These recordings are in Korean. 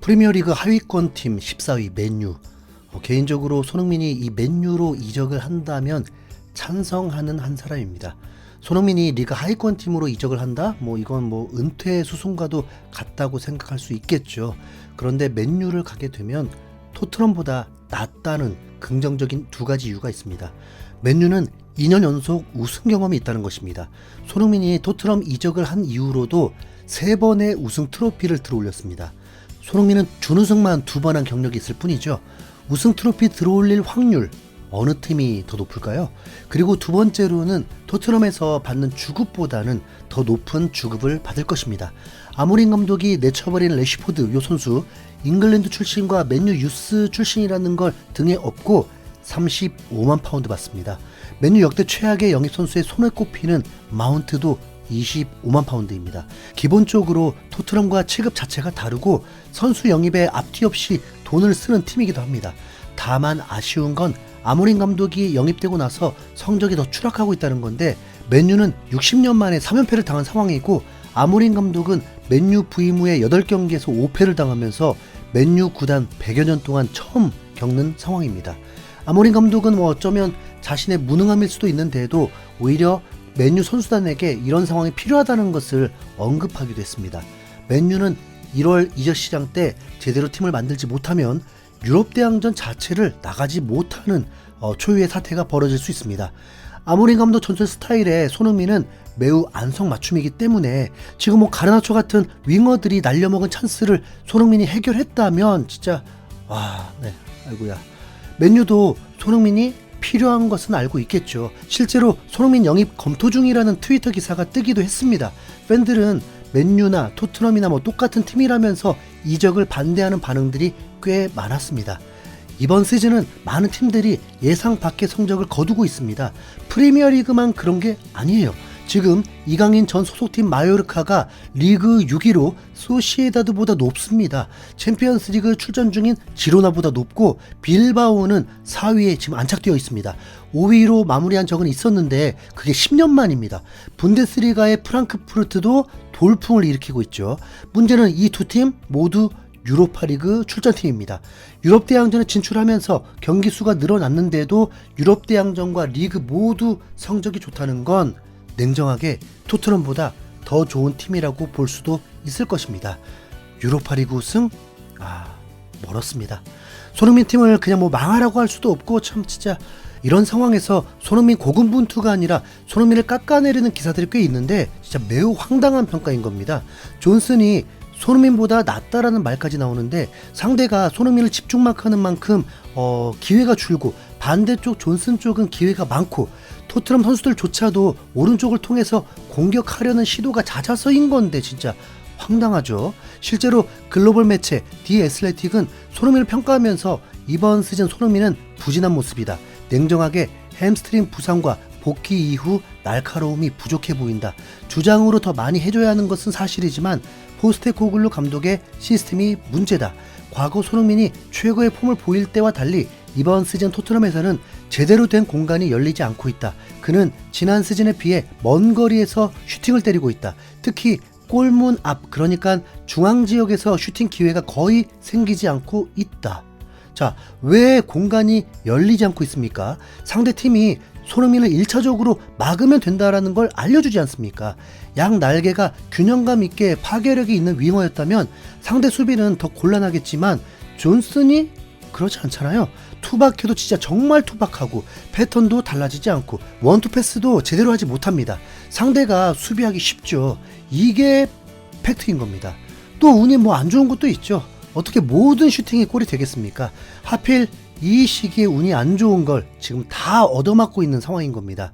프리미어리그 하위권 팀 14위 맨유. 어, 개인적으로 손흥민이 이 맨유로 이적을 한다면 찬성하는 한 사람입니다. 손흥민이 리그 하위권 팀으로 이적을 한다? 뭐 이건 뭐 은퇴 수순과도 같다고 생각할 수 있겠죠. 그런데 맨유를 가게 되면 토트넘보다 낫다는 긍정적인 두 가지 이유가 있습니다. 맨유는 2년 연속 우승 경험이 있다는 것입니다. 손흥민이 토트넘 이적을 한 이후로도 세 번의 우승 트로피를 들어올렸습니다. 손흥민은 준우승만 두 번 한 경력이 있을 뿐이죠. 우승 트로피 들어올릴 확률 어느 팀이 더 높을까요? 그리고 두 번째로는 토트넘에서 받는 주급보다는 더 높은 주급을 받을 것입니다. 아모린 감독이 내쳐버린 레시포드 요 선수 잉글랜드 출신과 맨유 유스 출신이라는 걸 등에 업고 35만 파운드 받습니다. 맨유 역대 최악의 영입 선수의 손에 꼽히는 마운트도 25만 파운드입니다. 기본적으로 토트넘과 체급 자체가 다르고 선수 영입에 앞뒤 없이 돈을 쓰는 팀이기도 합니다. 다만 아쉬운 건 아모린 감독이 영입되고 나서 성적이 더 추락하고 있다는 건데 맨유는 60년 만에 3연패를 당한 상황이고 아모린 감독은 맨유 부임 후에 8경기에서 5패를 당하면서 맨유 구단 100여 년 동안 처음 겪는 상황입니다. 아모린 감독은 뭐 어쩌면 자신의 무능함일 수도 있는데도 오히려 맨유 선수단에게 이런 상황이 필요하다는 것을 언급하기도 했습니다. 맨유는 1월 이적 시장 때 제대로 팀을 만들지 못하면 유럽 대항전 자체를 나가지 못하는 어, 초유의 사태가 벌어질 수 있습니다. 아모린 감독 전술 스타일의 손흥민은 매우 안성맞춤이기 때문에 지금 뭐 가르나초 같은 윙어들이 날려먹은 찬스를 손흥민이 해결했다면 진짜 와, 네, 아이고야. 맨유도 손흥민이 필요한 것은 알고 있겠죠. 실제로 손흥민 영입 검토 중이라는 트위터 기사가 뜨기도 했습니다. 팬들은 맨유나 토트넘이나 뭐 똑같은 팀이라면서 이적을 반대하는 반응들이 꽤 많았습니다. 이번 시즌은 많은 팀들이 예상 밖의 성적을 거두고 있습니다. 프리미어리그만 그런 게 아니에요. 지금 이강인 전 소속팀 마요르카가 리그 6위로 소시에다드보다 높습니다. 챔피언스 리그 출전 중인 지로나보다 높고 빌바오는 4위에 지금 안착되어 있습니다. 5위로 마무리한 적은 있었는데 그게 10년 만입니다. 분데스리가의 프랑크푸르트도 돌풍을 일으키고 있죠. 문제는 이 두 팀 모두 유로파리그 출전팀입니다. 유럽 대항전에 진출하면서 경기 수가 늘어났는데도 유럽 대항전과 리그 모두 성적이 좋다는 건 냉정하게 토트넘보다 더 좋은 팀이라고 볼 수도 있을 것입니다. 유로파리그 우승? 아, 멀었습니다. 손흥민 팀을 그냥 뭐 망하라고 할 수도 없고 참 진짜 이런 상황에서 손흥민 고군분투가 아니라 손흥민을 깎아내리는 기사들이 꽤 있는데 진짜 매우 황당한 평가인 겁니다. 존슨이 손흥민보다 낫다라는 말까지 나오는데 상대가 손흥민을 집중마크하는 만큼 어, 기회가 줄고 반대쪽 존슨 쪽은 기회가 많고 토트넘 선수들조차도 오른쪽을 통해서 공격하려는 시도가 잦아서인 건데 진짜 황당하죠. 실제로 글로벌 매체 디 애슬레틱은 손흥민을 평가하면서 이번 시즌 손흥민은 부진한 모습이다. 냉정하게 햄스트링 부상과 복귀 이후 날카로움이 부족해 보인다. 주장으로 더 많이 해줘야 하는 것은 사실이지만 포스테코글루 감독의 시스템이 문제다. 과거 손흥민이 최고의 폼을 보일 때와 달리 이번 시즌 토트넘에서는 제대로 된 공간이 열리지 않고 있다. 그는 지난 시즌에 비해 먼 거리에서 슈팅을 때리고 있다. 특히 골문 앞 그러니까 중앙 지역에서 슈팅 기회가 거의 생기지 않고 있다. 자, 왜 공간이 열리지 않고 있습니까? 상대 팀이 손흥민을 1차적으로 막으면 된다라는 걸 알려주지 않습니까? 양 날개가 균형감 있게 파괴력이 있는 윙어였다면 상대 수비는 더 곤란하겠지만 존슨이 그렇지 않잖아요. 투박해도 진짜 정말 투박하고 패턴도 달라지지 않고 원투 패스도 제대로 하지 못합니다. 상대가 수비하기 쉽죠. 이게 팩트인 겁니다. 또 운이 뭐 안 좋은 것도 있죠. 어떻게 모든 슈팅이 골이 되겠습니까? 하필 이 시기에 운이 안 좋은 걸 지금 다 얻어맞고 있는 상황인 겁니다.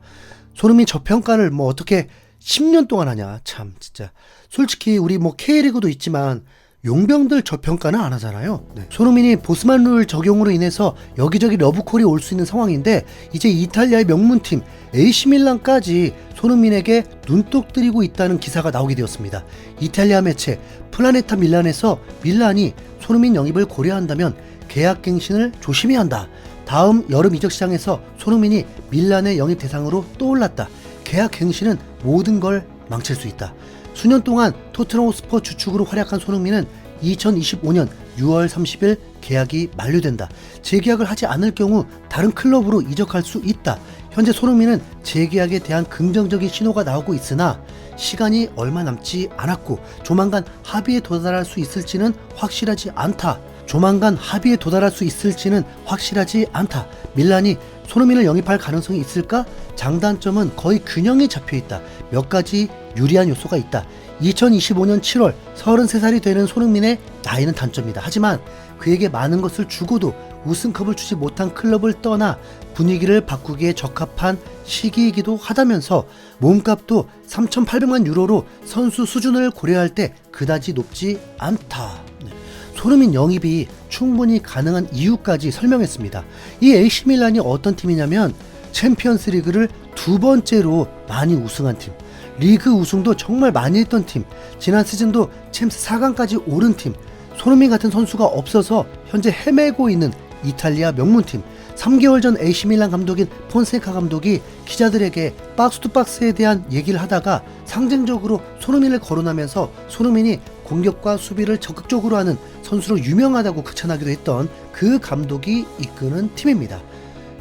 손흥민 저평가를 뭐 어떻게 10년 동안 하냐. 참, 진짜. 솔직히 우리 뭐 K리그도 있지만 용병들 저평가는 안 하잖아요. 네. 손흥민이 보스만 룰 적용으로 인해서 여기저기 러브콜이 올 수 있는 상황인데 이제 이탈리아의 명문팀 AC 밀란까지 손흥민에게 눈독 들이고 있다는 기사가 나오게 되었습니다. 이탈리아 매체 플라네타 밀란에서 밀란이 손흥민 영입을 고려한다면 계약 갱신을 조심해야 한다. 다음 여름 이적 시장에서 손흥민이 밀란의 영입 대상으로 떠올랐다. 계약 갱신은 모든 걸 망칠 수 있다. 수년 동안 토트넘 호스퍼 주축으로 활약한 손흥민은 2025년 6월 30일 계약이 만료된다. 재계약을 하지 않을 경우 다른 클럽으로 이적할 수 있다. 현재 손흥민은 재계약에 대한 긍정적인 신호가 나오고 있으나 시간이 얼마 남지 않았고 조만간 합의에 도달할 수 있을지는 확실하지 않다. 조만간 합의에 도달할 수 있을지는 확실하지 않다. 밀란이 손흥민을 영입할 가능성이 있을까? 장단점은 거의 균형이 잡혀 있다. 몇 가지 유리한 요소가 있다. 2025년 7월 33살이 되는 손흥민의 나이는 단점이다. 하지만 그에게 많은 것을 주고도 우승컵을 주지 못한 클럽을 떠나 분위기를 바꾸기에 적합한 시기이기도 하다면서 몸값도 3,800만 유로로 선수 수준을 고려할 때 그다지 높지 않다. 네. 손흥민 영입이 충분히 가능한 이유까지 설명했습니다. 이 AC 밀란이 어떤 팀이냐면 챔피언스 리그를 두 번째로 많이 우승한 팀. 리그 우승도 정말 많이 했던 팀. 지난 시즌도 챔스 4강까지 오른 팀. 손흥민 같은 선수가 없어서 현재 헤매고 있는 이탈리아 명문팀. 3개월 전 AC 밀란 감독인 폰세카 감독이 기자들에게 박스 투 박스에 대한 얘기를 하다가 상징적으로 손흥민을 거론하면서 손흥민이 공격과 수비를 적극적으로 하는 선수로 유명하다고 극찬하기도 했던 그 감독이 이끄는 팀입니다.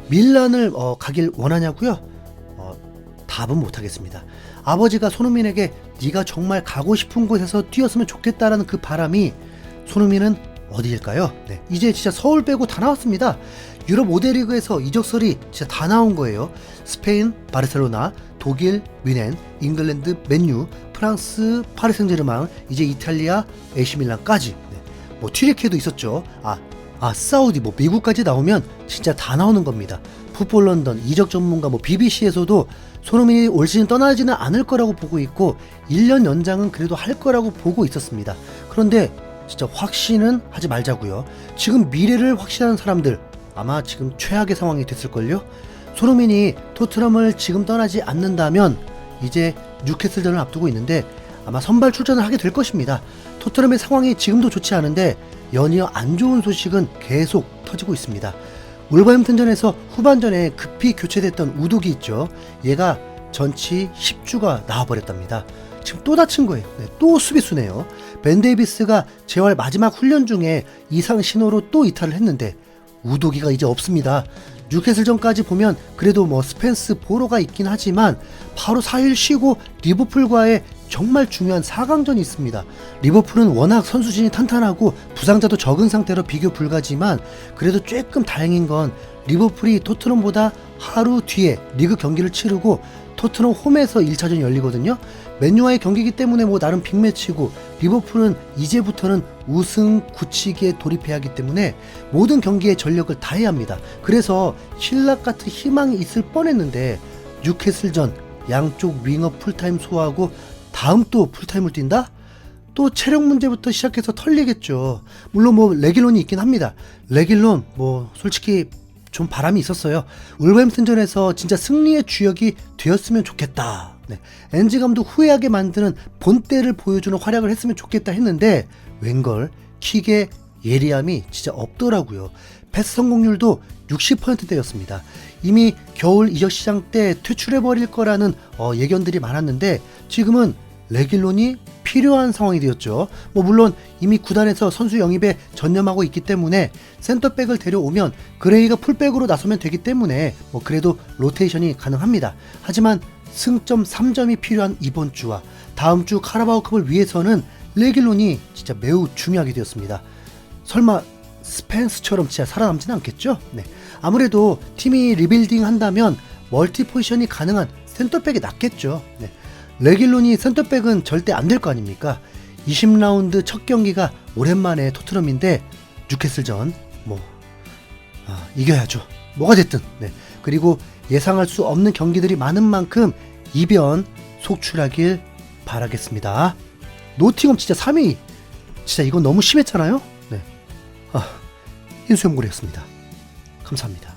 밀란을 어, 가길 원하냐고요? 어, 답은 못하겠습니다. 아버지가 손흥민에게 네가 정말 가고 싶은 곳에서 뛰었으면 좋겠다라는 그 바람이 손흥민은 어디일까요? 네, 이제 진짜 서울 빼고 다 나왔습니다. 유럽 5대 리그에서 이적설이 진짜 다 나온 거예요. 스페인, 바르셀로나, 독일, 위넨, 잉글랜드, 맨유, 프랑스, 파리 생제르맹, 이제 이탈리아, AC 밀란까지. 네, 뭐 튀르키도 있었죠. 아, 아 사우디, 뭐 미국까지 나오면 진짜 다 나오는 겁니다. 풋볼 런던 이적 전문가 뭐 BBC에서도 손흥민이 올 시즌 떠나지는 않을 거라고 보고 있고 1년 연장은 그래도 할 거라고 보고 있었습니다. 그런데 진짜 확신은 하지 말자고요. 지금 미래를 확신하는 사람들 아마 지금 최악의 상황이 됐을걸요. 손흥민이 토트넘을 지금 떠나지 않는다면 이제 뉴캐슬전을 앞두고 있는데 아마 선발 출전을 하게 될 것입니다. 토트넘의 상황이 지금도 좋지 않은데 연이어 안 좋은 소식은 계속 터지고 있습니다. 울버햄튼전에서 후반전에 급히 교체됐던 우독이 있죠. 얘가 전치 10주가 나와버렸답니다. 지금 또 다친 거예요. 네, 또 수비수네요. 벤 데이비스가 재활 마지막 훈련 중에 이상 신호로 또 이탈을 했는데 우도기가 이제 없습니다. 뉴캐슬전까지 보면 그래도 뭐 스펜스 보로가 있긴 하지만 바로 4일 쉬고 리버풀과의 정말 중요한 4강전이 있습니다. 리버풀은 워낙 선수진이 탄탄하고 부상자도 적은 상태로 비교 불가지만 그래도 조금 다행인 건 리버풀이 토트넘보다 하루 뒤에 리그 경기를 치르고 토트넘 홈에서 1차전이 열리거든요. 맨유와의 경기이기 때문에 뭐 나름 빅매치고 리버풀은 이제부터는 우승 굳히기에 돌입해야 하기 때문에 모든 경기에 전력을 다해야 합니다. 그래서 신락 같은 희망이 있을 뻔했는데 뉴캐슬전 양쪽 윙어 풀타임 소화하고 다음 또 풀타임을 뛴다? 또 체력 문제부터 시작해서 털리겠죠. 물론 뭐 레길론이 있긴 합니다. 레길론 뭐 솔직히 좀 바람이 있었어요. 울버햄튼전에서 진짜 승리의 주역이 되었으면 좋겠다. 네. 엔지 감독 후회하게 만드는 본때를 보여주는 활약을 했으면 좋겠다 했는데 웬걸 킥의 예리함이 진짜 없더라고요. 패스 성공률도 60%대였습니다. 이미 겨울 이적 시장 때 퇴출해 버릴 거라는 어, 예견들이 많았는데 지금은 레길론이 필요한 상황이 되었죠. 뭐 물론 이미 구단에서 선수 영입에 전념하고 있기 때문에 센터백을 데려오면 그레이가 풀백으로 나서면 되기 때문에 뭐 그래도 로테이션이 가능합니다. 하지만 승점 3점이 필요한 이번 주와 다음 주 카라바오컵을 위해서는 레길론이 진짜 매우 중요하게 되었습니다. 설마 스펜스처럼 진짜 살아남지는 않겠죠? 네. 아무래도 팀이 리빌딩 한다면 멀티 포지션이 가능한 센터백이 낫겠죠. 네. 레길론이 센터백은 절대 안 될 거 아닙니까? 20라운드 첫 경기가 오랜만에 토트넘인데 뉴캐슬전 뭐 아, 이겨야죠. 뭐가 됐든. 네. 그리고 예상할 수 없는 경기들이 많은 만큼 이변 속출하길 바라겠습니다. 노팅엄 진짜 3위. 진짜 이건 너무 심했잖아요. 네. 아, 인수연구였습니다. 감사합니다.